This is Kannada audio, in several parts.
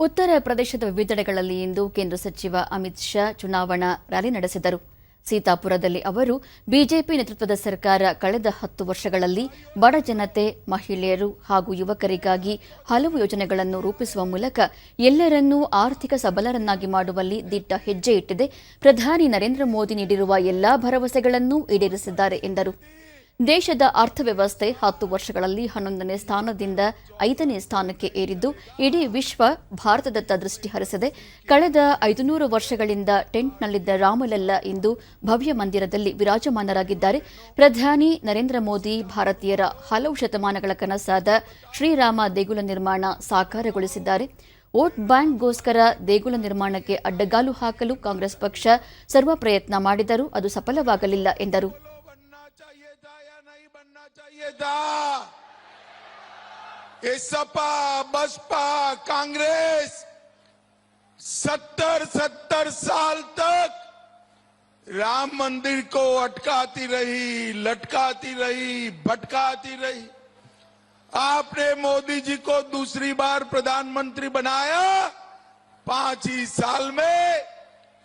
ಉತ್ತರ ಪ್ರದೇಶದ ವಿವಿಧೆಡೆಗಳಲ್ಲಿ ಇಂದು ಕೇಂದ್ರ ಸಚಿವ ಅಮಿತ್ ಶಾ ಚುನಾವಣಾ ರ್ಯಾಲಿ ನಡೆಸಿದರು. ಸೀತಾಪುರದಲ್ಲಿ ಅವರು ಬಿಜೆಪಿ ನೇತೃತ್ವದ ಸರ್ಕಾರ ಕಳೆದ ಹತ್ತು ವರ್ಷಗಳಲ್ಲಿ ಬಡ ಜನತೆ, ಮಹಿಳೆಯರು ಹಾಗೂ ಯುವಕರಿಗಾಗಿ ಹಲವು ಯೋಜನೆಗಳನ್ನು ರೂಪಿಸುವ ಮೂಲಕ ಎಲ್ಲರನ್ನೂ ಆರ್ಥಿಕ ಸಬಲರನ್ನಾಗಿ ಮಾಡುವಲ್ಲಿ ದಿಟ್ಟ ಹೆಜ್ಜೆ ಇಟ್ಟಿದೆ. ಪ್ರಧಾನಿ ನರೇಂದ್ರ ಮೋದಿ ನೀಡಿರುವ ಎಲ್ಲಾ ಭರವಸೆಗಳನ್ನೂ ಈಡೇರಿಸಿದ್ದಾರೆ ಎಂದರು. ದೇಶದ ಅರ್ಥವ್ಯವಸ್ಥೆ ಹತ್ತು ವರ್ಷಗಳಲ್ಲಿ ಹನ್ನೊಂದನೇ ಸ್ಥಾನದಿಂದ ಐದನೇ ಸ್ಥಾನಕ್ಕೆ ಏರಿದ್ದು, ಇಡೀ ವಿಶ್ವ ಭಾರತದತ್ತ ದೃಷ್ಟಿ ಹರಿಸದೆ, ಕಳೆದ ಐದುನೂರು ವರ್ಷಗಳಿಂದ ಟೆಂಟ್ನಲ್ಲಿದ್ದ ರಾಮಲಲ್ಲ ಇಂದು ಭವ್ಯ ಮಂದಿರದಲ್ಲಿ ವಿರಾಜಮಾನರಾಗಿದ್ದಾರೆ. ಪ್ರಧಾನಿ ನರೇಂದ್ರ ಮೋದಿ ಭಾರತೀಯರ ಹಲವು ಶತಮಾನಗಳ ಕನಸಾದ ಶ್ರೀರಾಮ ದೇಗುಲ ನಿರ್ಮಾಣ ಸಾಕಾರಗೊಳಿಸಿದ್ದಾರೆ. ವೋಟ್ ಬ್ಯಾಂಕ್ಗೋಸ್ಕರ ದೇಗುಲ ನಿರ್ಮಾಣಕ್ಕೆ ಅಡ್ಡಗಾಲು ಹಾಕಲು ಕಾಂಗ್ರೆಸ್ ಪಕ್ಷ ಸರ್ವ ಪ್ರಯತ್ನ ಮಾಡಿದರೂ ಅದು ಸಫಲವಾಗಲಿಲ್ಲ ಎಂದರು. चाहिए था। ये सपा बसपा, कांग्रेस, सत्तर सत्तर साल तक राम मंदिर को अटकाती रही, लटकाती रही, भटकाती रही। आपने मोदी जी को दूसरी बार प्रधानमंत्री बनाया, पाँच ही साल में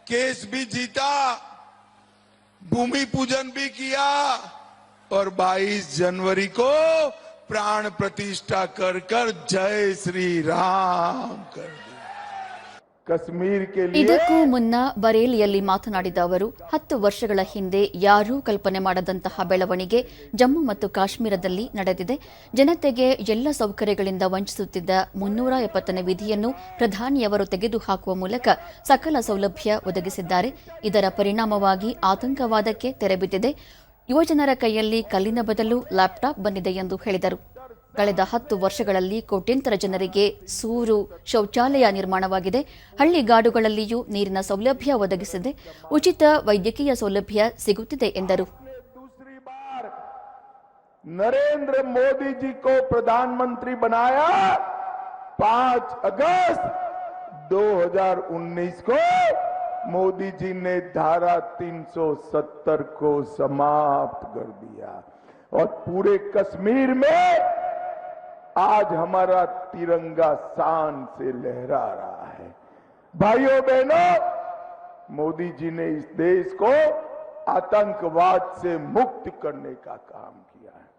केस भी जीता, भूमि पूजन भी किया और 22 जनवरी को प्राण प्रतिष्ठा कर कर जय श्री राम कर दिया कश्मीर के लिए ಇದಕ್ಕೂ ಮುನ್ನ ಬರೇಲಿಯಲ್ಲಿ ಮಾತನಾಡಿದ ಅವರು ಹತ್ತು ವರ್ಷಗಳ ಹಿಂದೆ ಯಾರೂ ಕಲ್ಪನೆ ಮಾಡದಂತಹ ಬೆಳವಣಿಗೆ ಜಮ್ಮು ಮತ್ತು ಕಾಶ್ಮೀರದಲ್ಲಿ ನಡೆದಿದೆ ಜನತೆಗೆ ಎಲ್ಲ ಸೌಕರ್ಯಗಳಿಂದ ವಂಚಿಸುತ್ತಿದ್ದ ಮುನ್ನೂರ ಎಪ್ಪತ್ತನೇ ವಿಧಿಯನ್ನು ಪ್ರಧಾನಿಯವರು ತೆಗೆದುಹಾಕುವ ಮೂಲಕ ಸಕಲ ಸೌಲಭ್ಯ ಒದಗಿಸಿದ್ದಾರೆ ಇದರ ಪರಿಣಾಮವಾಗಿ ಆತಂಕವಾದಕ್ಕೆ ತೆರೆಬಿದ್ದಿದೆ ಯುವಜನರ ಕೈಯಲ್ಲಿ ಕಲ್ಲಿನ ಬದಲು ಲ್ಯಾಪ್ಟಾಪ್ ಬಂದಿದೆ ಎಂದು ಹೇಳಿದರು. ಕಳೆದ ಹತ್ತು ವರ್ಷಗಳಲ್ಲಿ ಕೋಟ್ಯಂತರ ಜನರಿಗೆ ಸೂರು, ಶೌಚಾಲಯ ನಿರ್ಮಾಣವಾಗಿದೆ. ಹಳ್ಳಿಗಾಡುಗಳಲ್ಲಿಯೂ ನೀರಿನ ಸೌಲಭ್ಯ ಒದಗಿಸಿದೆ. ಉಚಿತ ವೈದ್ಯಕೀಯ ಸೌಲಭ್ಯ ಸಿಗುತ್ತಿದೆ ಎಂದರು. ನರೇಂದ್ರ ಮೋದಿ ಜಿ ಕೋ ಪ್ರಧಾನಮಂತ್ರಿ ಅಗಸ್ಟ್ ಪಾಂಚ್ ಆಗಸ್ಟ್ 2019 ಕೋ मोदी जी ने धारा 370 को समाप्त कर दिया। और पूरे कश्मीर में आज हमारा तिरंगा शान से लहरा रहा है। भाइयों बहनों, मोदी जी ने इस देश को आतंकवाद से मुक्त करने का काम किया।